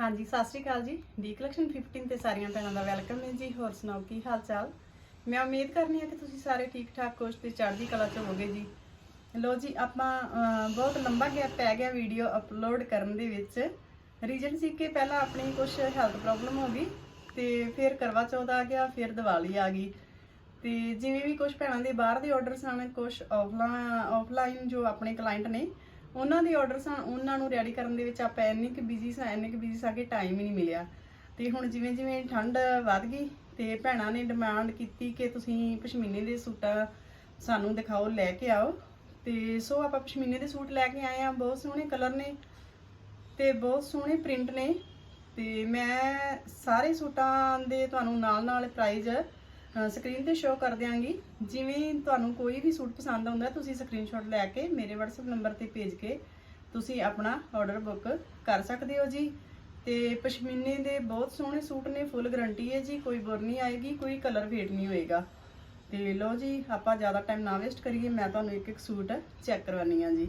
ਹਾਂਜੀ, ਸਤਿ ਸ਼੍ਰੀ ਅਕਾਲ ਜੀ। ਡੀ ਕਲੈਕਸ਼ਨ 15 ਤੇ ਸਾਰੀਆਂ ਭੈਣਾਂ ਦਾ ਵੈਲਕਮ ਹੈ ਜੀ। ਹੋਰ ਸੁਣਾਓ, ਕੀ ਹਾਲ ਚਾਲ ਮੈਂ ਉਮੀਦ ਕਰਨੀ ਹਾਂ ਕਿ ਤੁਸੀਂ ਸਾਰੇ ਠੀਕ ਠਾਕ ਕੋਸ਼ ਤੇ ਚੜ੍ਹਦੀ ਕਲਾ ਚ ਹੋਵੋਗੇ ਜੀ। ਲੋ ਜੀ, ਆਪਾਂ ਬਹੁਤ ਲੰਬਾ ਗੈਪ ਪੈ ਗਿਆ ਵੀਡੀਓ ਅਪਲੋਡ ਕਰਨ ਦੇ ਵਿੱਚ। ਰੀਜਨ ਸੀ ਕਿ ਪਹਿਲਾਂ ਆਪਣੀ ਕੁਝ ਹੈਲਥ ਪ੍ਰੋਬਲਮ ਹੋ ਗਈ ਤੇ ਫਿਰ ਕਰਵਾ ਚੌਥ ਆ ਗਿਆ, ਫਿਰ ਦੀਵਾਲੀ ਆ ਗਈ। ਤੇ ਜਿਵੇਂ ਵੀ ਕੁਝ ਭੈਣਾਂ ਦੇ ਬਾਹਰ ਦੇ ਆਰਡਰਸ ਹਨ ਕੁਝ ਆਫਲਾਈਨ ਆਫਲਾਈਨ ਜੋ ਆਪਣੇ ਕਲਾਇੰਟ ਨੇ ਉਹਨਾਂ ਦੇ ਆਰਡਰਸ ਸਨ ਉਹਨਾਂ ਨੂੰ ਰੈਡੀ ਕਰਨ ਦੇ ਵਿੱਚ ਆਪਾਂ ਇੰਨੇ ਕਿ ਬਿਜ਼ੀ ਸਾਂ, ਇੰਨੇ ਕਿ ਬਿਜ਼ੀ ਸਾਂ ਕਿ ਟਾਈਮ ਹੀ ਨਹੀਂ ਮਿਲਿਆ। ਤੇ ਹੁਣ ਜਿਵੇਂ ਜਿਵੇਂ ਠੰਡ ਵੱਧ ਗਈ ਤੇ ਭੈਣਾਂ ਨੇ ਡਿਮਾਂਡ ਕੀਤੀ ਕਿ ਤੁਸੀਂ ਪਸ਼ਮੀਨੇ ਦੇ ਸੂਟਾਂ ਸਾਨੂੰ ਦਿਖਾਓ, ਲੈ ਕੇ ਆਓ। ਤੇ ਸੋ ਆਪਾਂ ਪਸ਼ਮੀਨੇ ਦੇ ਸੂਟ ਲੈ ਕੇ ਆਏ ਆ, ਬਹੁਤ ਸੋਹਣੇ ਕਲਰ ਨੇ ਤੇ ਬਹੁਤ ਸੋਹਣੇ ਪ੍ਰਿੰਟ ਨੇ। ਤੇ ਮੈਂ ਸਾਰੇ ਸੂਟਾਂ ਦੇ ਤੁਹਾਨੂੰ ਨਾਲ ਨਾਲ ਪ੍ਰਾਈਜ਼ ਸਕਰੀਨ ਤੇ ਸ਼ੋਅ ਕਰ ਦਿਆਂਗੀ। ਜਿਵੇਂ ਤੁਹਾਨੂੰ ਕੋਈ ਵੀ ਸੂਟ ਪਸੰਦ ਆਉਂਦਾ, ਤੁਸੀਂ ਸਕਰੀਨਸ਼ਾਟ ਲੈ ਕੇ ਮੇਰੇ WhatsApp ਨੰਬਰ ਤੇ ਭੇਜ ਕੇ ਤੁਸੀਂ ਆਪਣਾ ਆਰਡਰ ਬੁੱਕ ਕਰ ਸਕਦੇ ਹੋ ਜੀ। ਤੇ ਪਸ਼ਮੀਨੇ ਦੇ ਬਹੁਤ ਸੋਹਣੇ ਸੂਟ ਨੇ ਫੁੱਲ ਗਾਰੰਟੀ ਹੈ ਜੀ, ਕੋਈ ਬੁਰ ਨਹੀਂ ਆਏਗੀ, ਕੋਈ ਕਲਰ ਫੇਡ ਨਹੀਂ ਹੋਏਗਾ। ਤੇ ਲਓ ਜੀ, ਆਪਾਂ ਜ਼ਿਆਦਾ ਟਾਈਮ ਨਾ ਵੇਸਟ ਕਰੀਏ, ਮੈਂ ਤੁਹਾਨੂੰ ਇੱਕ ਇੱਕ ਸੂਟ ਚੈੱਕ ਕਰਵਾਨੀ ਆ ਜੀ।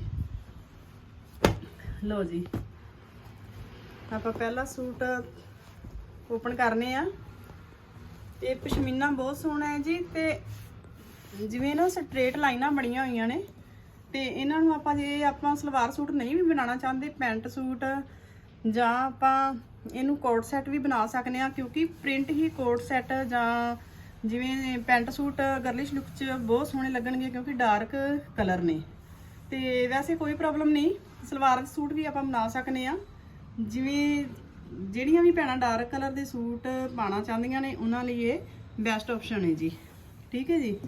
ਲਓ ਜੀ, ਆਪਾਂ ਪਹਿਲਾ ਸੂਟ ਓਪਨ ਕਰਨੇ ਆ। ਇਹ ਪਸ਼ਮੀਨਾ ਬਹੁਤ ਸੋਹਣਾ ਹੈ ਜੀ ਤੇ ਜਿਵੇਂ ਨਾ ਸਟ੍ਰੇਟ ਲਾਈਨਾਂ ਬਣੀਆਂ ਹੋਈਆਂ ਨੇ ਤੇ ਇਹਨਾਂ ਨੂੰ ਆਪਾਂ ਜੇ ਆਪਾਂ ਸਲਵਾਰ ਸੂਟ ਨਹੀਂ ਵੀ ਬਣਾਉਣਾ ਚਾਹੁੰਦੇ, ਪੈਂਟ ਸੂਟ ਜਾਂ ਆਪਾਂ ਇਹਨੂੰ ਕੋਟ ਸੈੱਟ ਵੀ ਬਣਾ ਸਕਦੇ ਆ ਕਿਉਂਕਿ ਪ੍ਰਿੰਟ ਹੀ ਕੋਟ ਸੈੱਟ ਜਾਂ ਜਿਵੇਂ ਪੈਂਟ ਸੂਟ ਗਰਲਿਸ਼ ਲੁੱਕ 'ਚ ਬਹੁਤ ਸੋਹਣੇ ਲੱਗਣਗੇ ਕਿਉਂਕਿ ਡਾਰਕ ਕਲਰ ਨੇ। ਤੇ ਵੈਸੇ ਕੋਈ ਪ੍ਰੋਬਲਮ ਨਹੀਂ, ਸਲਵਾਰ ਸੂਟ ਵੀ ਆਪਾਂ ਬਣਾ ਸਕਦੇ ਆ ਜਿਵੇਂ ਜਿਹੜੀਆਂ ਵੀ ਭੈਣਾਂ ਡਾਰਕ ਕਲਰ ਦੇ ਸੂਟ ਪਾਣਾ ਚਾਹੁੰਦੀਆਂ ਨੇ, ਉਹਨਾਂ ਲਈ ਇਹ ਬੈਸਟ ਆਪਸ਼ਨ ਹੈ ਜੀ। ਠੀਕ ਹੈ ਜੀ?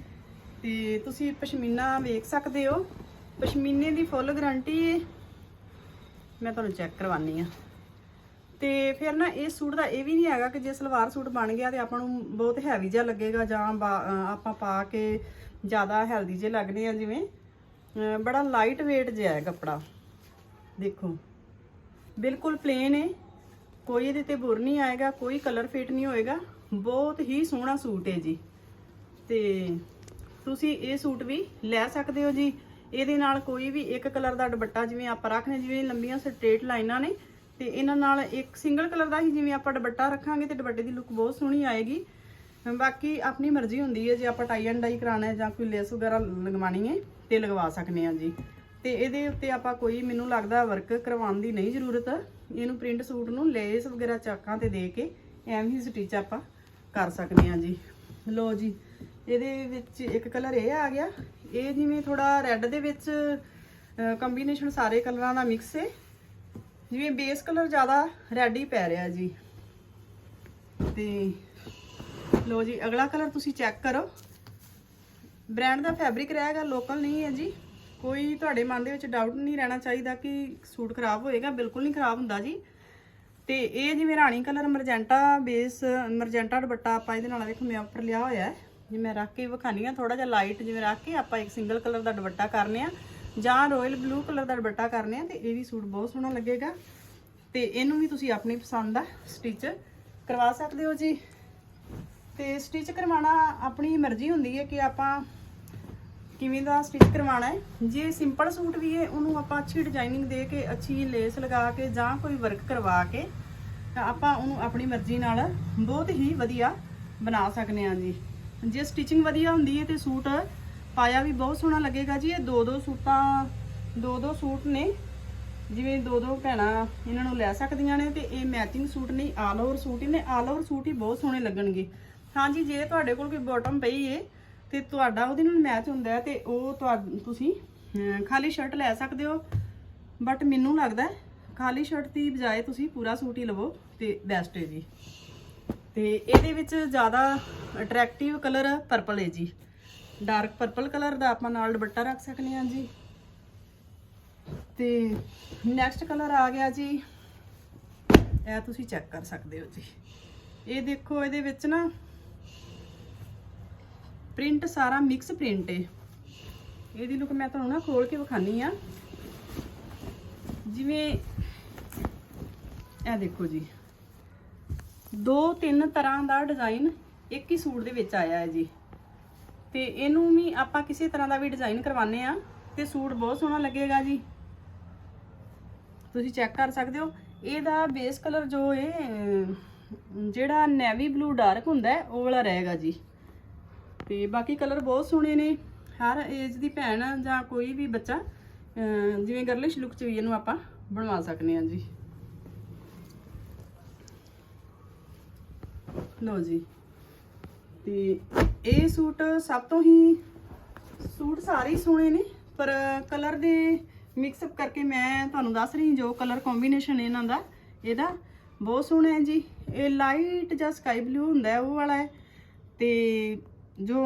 ਤੇ ਤੁਸੀਂ ਪਸ਼ਮੀਨਾ ਵੇਖ ਸਕਦੇ ਹੋ। ਪਸ਼ਮੀਨੇ ਦੀ ਫੁੱਲ ਗਾਰੰਟੀ ਹੈ ਮੈਂ ਤੁਹਾਨੂੰ ਚੈੱਕ ਕਰਵਾਨੀ ਆ ਤੇ ਫਿਰ ਨਾ ਇਹ ਸੂਟ ਦਾ ਇਹ ਵੀ ਨਹੀਂ ਹੈਗਾ ਕਿ ਜੇ ਸਲਵਾਰ ਸੂਟ ਬਣ ਗਿਆ ਤੇ ਆਪਾਂ ਨੂੰ ਬਹੁਤ ਹੈਵੀ ਜਿਹਾ ਲੱਗੇਗਾ ਜਾਂ ਬਾ- ਆਪਾਂ ਪਾ ਕੇ ਜ਼ਿਆਦਾ ਹੈਲਦੀ ਜੇ ਲੱਗਦੇ ਆ ਜਿਵੇਂ। ਬੜਾ ਲਾਈਟ weight ਜਿਹਾ ਹੈ ਕੱਪੜਾ। ਦੇਖੋ। ਬਿਲਕੁਲ ਪਲੇਨ ਹੈ। ਕੋਈ ਇਹਦੇ ਤੇ ਬੁਰ ਨਹੀਂ ਆਏਗਾ, ਕੋਈ ਕਲਰ ਫੇਟ ਨਹੀਂ ਹੋਏਗਾ। ਬਹੁਤ ਹੀ ਸੋਹਣਾ ਸੂਟ ਹੈ ਜੀ। ਤੇ ਤੁਸੀਂ ਇਹ ਸੂਟ ਵੀ ਲੈ ਸਕਦੇ ਹੋ ਜੀ। ਇਹਦੇ ਨਾਲ ਕੋਈ ਵੀ ਇੱਕ ਕਲਰ ਦਾ ਦੁਪੱਟਾ ਜਿਵੇਂ ਆਪਾਂ ਰੱਖਨੇ ਜਿਵੇਂ ਲੰਬੀਆਂ ਸਟ੍ਰੇਟ ਲਾਈਨਾਂ ਨੇ, ਤੇ ਇਹਨਾਂ ਨਾਲ ਇੱਕ ਸਿੰਗਲ ਕਲਰ ਦਾ ਹੀ ਜਿਵੇਂ ਆਪਾਂ ਦੁਪੱਟਾ ਰੱਖਾਂਗੇ ਤੇ ਦੁਪੱਟੇ ਦੀ ਲੁੱਕ ਬਹੁਤ ਸੋਹਣੀ ਆਏਗੀ। ਬਾਕੀ ਆਪਣੀ ਮਰਜ਼ੀ ਹੁੰਦੀ ਹੈ, ਜੇ ਆਪਾਂ ਟਾਈ ਐਂਡ ਡਾਈ ਕਰਾਣਾ ਹੈ ਜਾਂ ਕੋਈ ਲੇਸ ਵਗੈਰਾ ਲਗਵਾਣੀ ਹੈ, ਤੇ ਲਗਵਾ ਸਕਨੇ ਆ ਜੀ। ਤੇ ਇਹਦੇ ਉੱਤੇ ਆਪਾਂ ਕੋਈ ਮੈਨੂੰ ਲੱਗਦਾ ਵਰਕ ਕਰਵਾਉਣ ਦੀ ਨਹੀਂ ਜ਼ਰੂਰਤ। ਇਹਨੂੰ ਪ੍ਰਿੰਟ ਸੂਟ ਨੂੰ ਲੇਸ ਵਗੈਰਾ ਚਾਕਾਂ ਤੇ ਦੇ ਕੇ ਐਵੇਂ ਹੀ ਸਟਿਚ ਆਪਾਂ ਕਰ ਸਕਦੇ ਆ ਜੀ। ਲੋ ਜੀ, ਇਹਦੇ ਵਿੱਚ ਇੱਕ ਕਲਰ ਇਹ ਆ ਗਿਆ। ਇਹ ਜਿਵੇਂ ਥੋੜਾ ਰੈੱਡ ਦੇ ਵਿੱਚ ਕੰਬੀਨੇਸ਼ਨ ਸਾਰੇ ਕਲਰਾਂ ਦਾ ਮਿਕਸ ਹੈ ਜਿਵੇਂ ਬੇਸ ਕਲਰ ਜ਼ਿਆਦਾ ਰੈੱਡ ਹੀ ਪੈ ਰਿਹਾ ਜੀ। ਤੇ ਲੋ ਜੀ, ਅਗਲਾ ਕਲਰ ਤੁਸੀਂ ਚੈੱਕ ਕਰੋ। ਬ੍ਰਾਂਡ ਦਾ ਫੈਬਰਿਕ ਰਹੇਗਾ ਲੋਕਲ ਨਹੀਂ ਹੈ ਜੀ। ਕੋਈ ਤੁਹਾਡੇ ਮਨ ਦੇ ਵਿੱਚ ਡਾਊਟ ਨਹੀਂ ਰਹਿਣਾ ਚਾਹੀਦਾ ਕਿ ਸੂਟ ਖਰਾਬ ਹੋਏਗਾ, ਬਿਲਕੁਲ ਨਹੀਂ ਖਰਾਬ ਹੁੰਦਾ ਜੀ। ਤੇ ਇਹ ਜਿਵੇਂ ਰਾਣੀ ਕਲਰ ਮਰਜੈਂਟਾ ਬੇਸ ਮਰਜੈਂਟਾ ਦੁਪੱਟਾ ਆਪਾਂ ਇਹਦੇ ਨਾਲ ਵੇਖੋ, ਮੈਂ ਉੱਪਰ ਲਿਆ ਹੋਇਆ ਹੈ। ਜਿਵੇਂ ਰੱਖ ਕੇ ਵਿਖਾਨੀ ਆ ਥੋੜਾ ਜਿਹਾ ਲਾਈਟ ਜਿਵੇਂ ਰੱਖ ਕੇ ਆਪਾਂ ਇੱਕ ਸਿੰਗਲ ਕਲਰ ਦਾ ਦੁਪੱਟਾ ਕਰਨੇ ਆ, ਜਾਂ ਰਾਇਲ ਬਲੂ ਕਲਰ ਦਾ ਦੁਪੱਟਾ ਕਰਨੇ ਆ, ਤੇ ਇਹ ਵੀ ਸੂਟ ਬਹੁਤ ਸੋਹਣਾ ਲੱਗੇਗਾ। ਤੇ ਇਹਨੂੰ ਵੀ ਤੁਸੀਂ ਆਪਣੀ ਪਸੰਦ ਦਾ ਸਟਿਚ ਕਰਵਾ ਸਕਦੇ ਹੋ ਜੀ। ਤੇ ਸਟਿਚ ਕਰਵਾਉਣਾ ਆਪਣੀ ਮਰਜ਼ੀ ਹੁੰਦੀ ਹੈ ਕਿ ਆਪਾਂ ਕਿਵੇਂ ਦਾ ਸਟਿਚ ਕਰਵਾਉਣਾ ਹੈ? ਜੇ ਸਿੰਪਲ ਸੂਟ ਵੀ ਹੈ, ਉਹਨੂੰ ਆਪਾਂ ਅੱਛੀ ਡਿਜ਼ਾਈਨਿੰਗ ਦੇ ਕੇ, ਅੱਛੀ ਲੇਸ ਲਗਾ ਕੇ ਜਾਂ ਕੋਈ ਵਰਕ ਕਰਵਾ ਕੇ, ਤਾਂ ਆਪਾਂ ਉਹਨੂੰ ਆਪਣੀ ਮਰਜ਼ੀ ਨਾਲ ਬਹੁਤ ਹੀ ਵਧੀਆ ਬਣਾ ਸਕਨੇ ਆ ਜੀ। ਜੇ ਸਟਿਚਿੰਗ ਵਧੀਆ ਹੁੰਦੀ ਹੈ ਤੇ ਸੂਟ ਪਾਇਆ ਵੀ ਬਹੁਤ ਸੋਹਣਾ ਲੱਗੇਗਾ ਜੀ। ਇਹ ਦੋ ਦੋ ਸੂਟਾਂ, ਦੋ ਦੋ ਸੂਟ ਨੇ। ਜਿਵੇਂ ਦੋ ਦੋ ਭੈਣਾਂ ਇਹਨਾਂ ਨੂੰ ਲੈ ਸਕਦੀਆਂ ਨੇ ਤੇ ਇਹ ਮੈਚਿੰਗ ਸੂਟ ਨਹੀਂ ਆਲ ਓਵਰ ਸੂਟ ਹੀ ਨੇ। ਆਲ ਓਵਰ ਸੂਟ ਹੀ ਬਹੁਤ ਸੋਹਣੇ ਲੱਗਣਗੇ। ਹਾਂਜੀ ਜੇ ਤੁਹਾਡੇ ਕੋਲ ਕੋਈ ਬਾਟਮ ਪਈ ਏ ਤੇ ਤੁਹਾਡਾ ਉਹਦੇ ਨਾਲ ਮੈਚ ਹੁੰਦਾ ਹੈ ਤੇ ਉਹ ਤੁਹਾ- ਤੁਸੀਂ ਖਾਲੀ ਸ਼ਰਟ ਲੈ ਸਕਦੇ ਹੋ। ਬਟ ਮੈਨੂੰ ਲੱਗਦਾ ਖਾਲੀ ਸ਼ਰਟ ਦੀ ਬਜਾਏ ਤੁਸੀਂ ਪੂਰਾ ਸੂਟ ਹੀ ਲਵੋ ਤੇ ਬੈਸਟ ਹੈ ਜੀ। ਤੇ ਇਹਦੇ ਵਿੱਚ ਜ਼ਿਆਦਾ ਅਟਰੈਕਟਿਵ ਕਲਰ ਪਰਪਲ ਹੈ ਜੀ। ਡਾਰਕ ਪਰਪਲ ਕਲਰ ਦਾ ਆਪਾਂ ਨਾਲ ਦੁਪੱਟਾ ਰੱਖ ਸਕਦੇ ਹਾਂ ਜੀ। ਤੇ ਨੈਕਸਟ ਕਲਰ ਆ ਗਿਆ ਜੀ। ਇਹ ਤੁਸੀਂ ਚੈੱਕ ਕਰ ਸਕਦੇ ਹੋ ਜੀ। ਇਹ ਦੇਖੋ, ਇਹਦੇ ਵਿੱਚ ਨਾ ਪ੍ਰਿੰਟ ਸਾਰਾ ਮਿਕਸ ਪ੍ਰਿੰਟ ਏ। ਇਹਦੀ ਲੁੱਕ ਮੈਂ ਤੁਹਾਨੂੰ ਨਾ ਖੋਲ ਕੇ ਵਿਖਾਨੀ ਆ। ਜਿਵੇਂ ਇਹ ਦੇਖੋ ਜੀ। ਦੋ ਤਿੰਨ ਤਰ੍ਹਾਂ ਦਾ ਡਿਜ਼ਾਈਨ ਇੱਕ ਹੀ ਸੂਟ ਦੇ ਵਿੱਚ ਆਇਆ ਹੈ ਜੀ। ਤੇ ਇਹਨੂੰ ਵੀ ਆਪਾਂ ਕਿਸੇ ਤਰ੍ਹਾਂ ਦਾ ਵੀ ਡਿਜ਼ਾਈਨ ਕਰਵਾਨੇ ਆ ਤੇ ਸੂਟ ਬਹੁਤ ਸੋਹਣਾ ਲੱਗੇਗਾ ਜੀ। ਤੁਸੀਂ ਚੈੱਕ ਕਰ ਸਕਦੇ ਹੋ। ਇਹਦਾ ਬੇਸ ਕਲਰ ਜੋ ਹੈ ਜਿਹੜਾ ਨੇਵੀ ਬਲੂ ਡਾਰਕ ਹੁੰਦਾ ਉਹ ਵਾਲਾ ਰਹੇਗਾ ਜੀ। ਤੇ ਬਾਕੀ ਕਲਰ ਬਹੁਤ ਸੋਹਣੇ ਨੇ। ਹਰ ਏਜ ਦੀ ਭੈਣ ਜਾਂ ਕੋਈ ਵੀ ਬੱਚਾ ਜਿਵੇਂ ਗਰਲਿਸ਼ ਲੁੱਕ ਚ ਵੀ ਇਹਨੂੰ ਆਪਾਂ ਬਣਵਾ ਸਕਦੇ ਹਾਂ ਜੀ। ਲਓ ਜੀ। ਤੇ ਇਹ ਸੂਟ ਸਭ ਤੋਂ ਹੀ, ਸੂਟ ਸਾਰੇ ਹੀ ਸੋਹਣੇ ਨੇ, ਪਰ ਕਲਰ ਦੇ ਮਿਕਸ ਅਪ ਕਰਕੇ ਮੈਂ ਤੁਹਾਨੂੰ ਦੱਸ ਰਹੀ ਜੋ ਕਲਰ ਕੰਬੀਨੇਸ਼ਨ ਇਹਨਾਂ ਦਾ, ਇਹਦਾ ਬਹੁਤ ਸੋਹਣਾ ਹੈ ਜੀ। ਇਹ ਲਾਈਟ ਜਾਂ ਸਕਾਈ ਬਲੂ ਹੁੰਦਾ ਉਹ ਵਾਲਾ ਹੈ। ਤੇ ਜੋ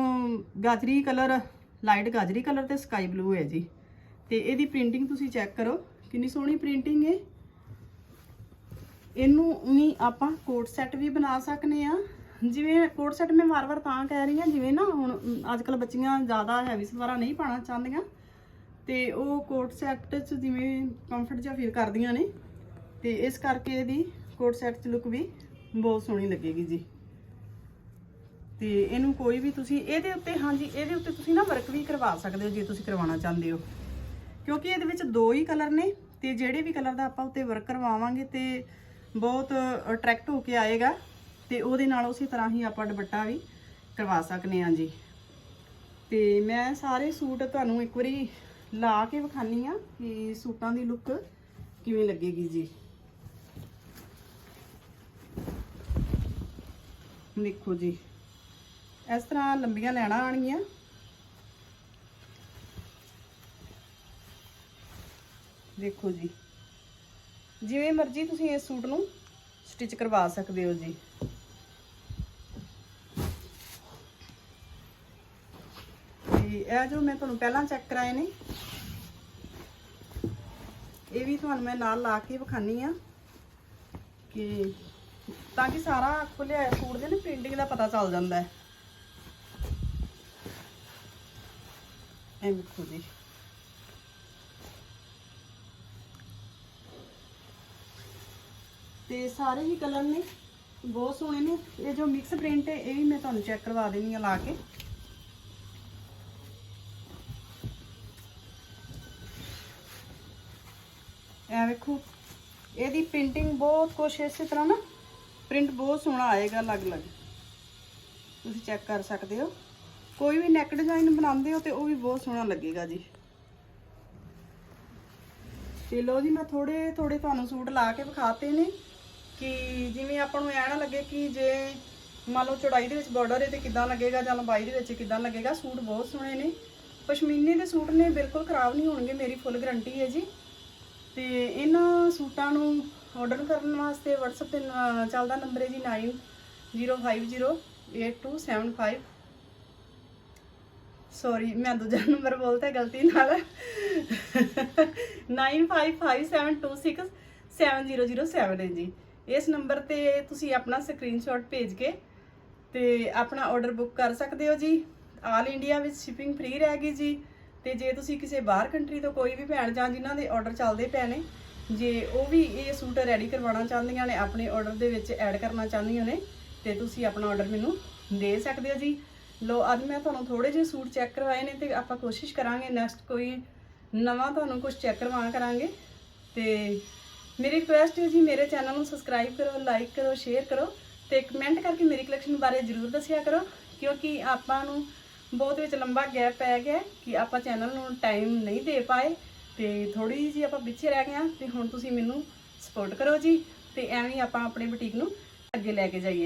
ਗਾਜਰੀ ਕਲਰ ਲਾਈਟ ਗਾਜਰੀ ਕਲਰ ਤੇ ਸਕਾਈ ਬਲੂ ਹੈ ਜੀ। ਤੇ ਇਹਦੀ ਪ੍ਰਿੰਟਿੰਗ ਤੁਸੀਂ ਚੈੱਕ ਕਰੋ, ਕਿੰਨੀ ਸੋਹਣੀ ਪ੍ਰਿੰਟਿੰਗ ਹੈ। ਇਹਨੂੰ ਵੀ ਆਪਾਂ ਕੋਟ ਸੈੱਟ ਵੀ ਬਣਾ ਸਕਨੇ ਆ। ਜਿਵੇਂ ਕੋਟ ਸੈੱਟ ਮੈਂ ਵਾਰ-ਵਾਰ ਤਾਂ ਕਹਿ ਰਹੀ ਹਾਂ, ਜਿਵੇਂ ਨਾ ਹੁਣ ਅੱਜ ਕੱਲ ਬੱਚੀਆਂ ਜ਼ਿਆਦਾ ਹੈਵੀ ਸਲਵਾਰਾਂ ਨਹੀਂ ਪਾਣਾ ਚਾਹੁੰਦੀਆਂ। ਤੇ ਉਹ ਕੋਟ ਸੈੱਟ 'ਚ ਜਿਵੇਂ ਕੰਫਰਟ ਜਿਹਾ ਫੀਲ ਕਰਦੀਆਂ ਨੇ। ਤੇ ਇਸ ਕਰਕੇ ਇਹਦੀ ਕੋਟ ਸੈੱਟ 'ਚ ਲੁੱਕ ਵੀ ਬਹੁਤ ਸੋਹਣੀ ਲੱਗੇਗੀ ਜੀ। ਤੇ ਇਹਨੂੰ ਕੋਈ ਵੀ ਤੁਸੀਂ ਇਹਦੇ ਉੱਤੇ, ਹਾਂਜੀ, ਇਹਦੇ ਉੱਤੇ ਤੁਸੀਂ ਨਾ ਵਰਕ ਵੀ ਕਰਵਾ ਸਕਦੇ ਹੋ ਜੇ ਤੁਸੀਂ ਕਰਵਾਉਣਾ ਚਾਹੁੰਦੇ ਹੋ। ਕਿਉਂਕਿ ਇਹਦੇ ਵਿੱਚ ਦੋ ਹੀ ਕਲਰ ਨੇ ਤੇ ਜਿਹੜੇ ਵੀ ਕਲਰ ਦਾ ਆਪਾਂ ਉੱਤੇ ਵਰਕ ਕਰਵਾਵਾਂਗੇ ਤੇ ਬਹੁਤ ਅਟਰੈਕਟ ਹੋ ਕੇ ਆਏਗਾ ਤੇ ਉਹਦੇ ਨਾਲ ਉਸੇ ਤਰ੍ਹਾਂ ਹੀ ਆਪਾਂ ਦੁਪੱਟਾ ਵੀ ਕਰਵਾ ਸਕਨੇ ਹਾਂ ਜੀ। ਤੇ ਮੈਂ ਸਾਰੇ ਸੂਟ ਤੁਹਾਨੂੰ ਇੱਕ ਵਾਰੀ ਲਾ ਕੇ ਵਿਖਾਨੀ ਆ ਕਿ ਸੂਟਾਂ ਦੀ ਲੁੱਕ ਕਿਵੇਂ ਲੱਗੇਗੀ ਜੀ। ਦੇਖੋ ਜੀ। ਇਸ ਤਰ੍ਹਾਂ ਲੰਬੀਆਂ ਲੈਣਾ ਆਣਗੀਆਂ। ਦੇਖੋ ਜੀ, ਜਿਵੇਂ ਮਰਜ਼ੀ ਤੁਸੀਂ ਇਸ ਸੂਟ ਨੂੰ ਸਟਿਚ ਕਰਵਾ ਸਕਦੇ ਹੋ ਜੀ। ਤੇ ਇਹ ਜੋ ਮੈਂ ਤੁਹਾਨੂੰ ਪਹਿਲਾਂ ਚੈੱਕ ਕਰਾਏ ਨੇ, ਇਹ ਵੀ ਤੁਹਾਨੂੰ ਮੈਂ ਨਾਲ ਲਾ ਕੇ ਵਿਖਾਨੀ ਆ ਕਿ ਤਾਂ ਕਿ ਸਾਰਾ ਖੁੱਲਿਆ ਸੂਟ ਦੇ ਨਾ ਪ੍ਰਿੰਟਿੰਗ ਦਾ ਪਤਾ ਚੱਲ ਜਾਂਦਾ ਹੈ। ਇਹ ਦੇਖੋ ਜੀ ਤੇ ਸਾਰੇ ਹੀ ਕਲਰ ਨੇ, ਬਹੁਤ ਸੋਹਣੇ ਨੇ। ਇਹ ਜੋ ਮਿਕਸ ਪ੍ਰਿੰਟ ਹੈ, ਇਹ ਵੀ ਮੈਂ ਤੁਹਾਨੂੰ ਚੈੱਕ ਕਰਵਾ ਦੇਣੀ ਆ ਲਾ ਕੇ। ਇਹ ਵੇਖੋ, ਇਹਦੀ ਪ੍ਰਿੰਟਿੰਗ ਬਹੁਤ ਕੁਛ ਇਸੇ ਤਰ੍ਹਾਂ ਨਾ ਪ੍ਰਿੰਟ ਬਹੁਤ ਸੋਹਣਾ ਆਏਗਾ ਅਲੱਗ-ਅਲੱਗ। ਤੁਸੀਂ ਚੈੱਕ ਕਰ ਸਕਦੇ ਹੋ। ਕੋਈ ਵੀ ਨੈਕ ਡਿਜ਼ਾਈਨ ਬਣਾਉਂਦੇ ਹੋ ਤੇ ਉਹ ਵੀ ਬਹੁਤ ਸੋਹਣਾ ਲੱਗੇਗਾ ਜੀ। ਤੇ ਲੋ ਜੀ, ਮੈਂ ਥੋੜੇ ਥੋੜੇ ਤੁਹਾਨੂੰ ਸੂਟ ਲਾ ਕੇ ਵਿਖਾਤੇ ਨੇ ਕਿ ਜਿਵੇਂ ਆਪਾਂ ਨੂੰ ਐ ਨਾ ਲੱਗੇ ਕਿ ਜੇ ਮੰਨ ਲਓ ਚੌੜਾਈ ਦੇ ਵਿੱਚ ਬਾਰਡਰ ਹੈ ਤੇ ਕਿੱਦਾਂ ਲੱਗੇਗਾ ਜਾਂ ਲੰਬਾਈ ਦੇ ਵਿੱਚ ਕਿੱਦਾਂ ਲੱਗੇਗਾ, ਸੂਟ ਬਹੁਤ ਸੋਹਣੇ ਨੇ। ਪਸ਼ਮੀਨੇ ਦੇ ਸੂਟ ਨੇ, ਬਿਲਕੁਲ ਖਰਾਬ ਨਹੀਂ ਹੋਣਗੇ, ਮੇਰੀ ਫੁੱਲ ਗਾਰੰਟੀ ਹੈ ਜੀ। ਤੇ ਇਹਨਾਂ ਸੂਟਾਂ ਨੂੰ ਆਰਡਰ ਕਰਨ ਵਾਸਤੇ WhatsApp ਤੇ ਚੱਲਦਾ ਨੰਬਰ ਹੈ ਜੀ 90508275 ਸੌਰੀ ਮੈਂ ਦੂਜਾ ਨੰਬਰ ਬੋਲਤਾ ਗਲਤੀ ਨਾਲ। 9557267007 ਹੈ ਜੀ। ਇਸ ਨੰਬਰ ਤੇ ਤੁਸੀਂ ਆਪਣਾ ਸਕਰੀਨਸ਼ਾਟ ਭੇਜ ਕੇ ਤੇ ਆਪਣਾ ਆਰਡਰ ਬੁੱਕ ਕਰ ਸਕਦੇ ਹੋ ਜੀ। ਆਲ ਇੰਡੀਆ ਵਿੱਚ ਸ਼ਿਪਿੰਗ ਫ੍ਰੀ ਰਹੇਗੀ ਜੀ। ਤੇ ਜੇ ਤੁਸੀਂ ਕਿਸੇ ਬਾਹਰ ਕੰਟਰੀ ਤੋਂ ਕੋਈ ਵੀ ਭੈਣ ਜਾਂ ਜਿਨ੍ਹਾਂ ਦੇ ਆਰਡਰ ਚੱਲਦੇ ਪਏ ਨੇ, ਜੇ ਉਹ ਵੀ ਇਹ ਸੂਟ ਰੈਡੀ ਕਰਵਾਉਣਾ ਚਾਹੁੰਦੀਆਂ ਨੇ, ਆਪਣੇ ਆਰਡਰ ਦੇ ਵਿੱਚ ਐਡ ਕਰਨਾ ਚਾਹੁੰਦੀਆਂ ਨੇ, ਤੇ ਤੁਸੀਂ ਆਪਣਾ ਆਰਡਰ ਮੈਨੂੰ ਦੇ ਸਕਦੇ ਹੋ ਜੀ। ਲੋ, ਅੱਜ ਮੈਂ ਤੁਹਾਨੂੰ ਥੋੜੇ ਜਿਹੇ ਸੂਟ ਚੈੱਕ ਕਰਵਾਏ ਨੇ ਤੇ ਆਪਾਂ ਕੋਸ਼ਿਸ਼ ਕਰਾਂਗੇ ਨੈਕਸਟ ਕੋਈ ਨਵਾਂ ਤੁਹਾਨੂੰ ਕੁਝ ਚੈੱਕ ਕਰਵਾ ਕਰਾਂਗੇ। ਤੇ ਮੇਰੀ ਰਿਕੁਐਸਟ ਹੈ ਜੀ, ਮੇਰੇ ਚੈਨਲ ਨੂੰ ਸਬਸਕ੍ਰਾਈਬ ਕਰੋ ਲਾਈਕ ਕਰੋ ਸ਼ੇਅਰ ਕਰੋ ਤੇ ਕਮੈਂਟ ਕਰਕੇ ਮੇਰੀ ਕਲੈਕਸ਼ਨ ਬਾਰੇ ਜਰੂਰ ਦੱਸਿਆ ਕਰੋ, ਕਿਉਂਕਿ ਆਪਾਂ ਨੂੰ ਬਹੁਤ ਵਿੱਚ ਲੰਬਾ ਗੈਪ ਪੈ ਗਿਆ ਕਿ ਆਪਾਂ ਚੈਨਲ ਨੂੰ ਟਾਈਮ ਨਹੀਂ ਦੇ ਪਾਏ ਤੇ ਥੋੜੀ ਜਿਹੀ ਆਪਾਂ ਪਿੱਛੇ ਰਹਿ ਗਏ ਹਾਂ ਤੇ ਹੁਣ ਤੁਸੀਂ ਮੈਨੂੰ ਸਪੋਰਟ ਕਰੋ ਜੀ ਤੇ ਐਵੇਂ ਹੀ ਆਪਾਂ ਆਪਣੇ ਬੁਟੀਕ ਨੂੰ ਅੱਗੇ ਲੈ ਕੇ ਜਾਈਏ।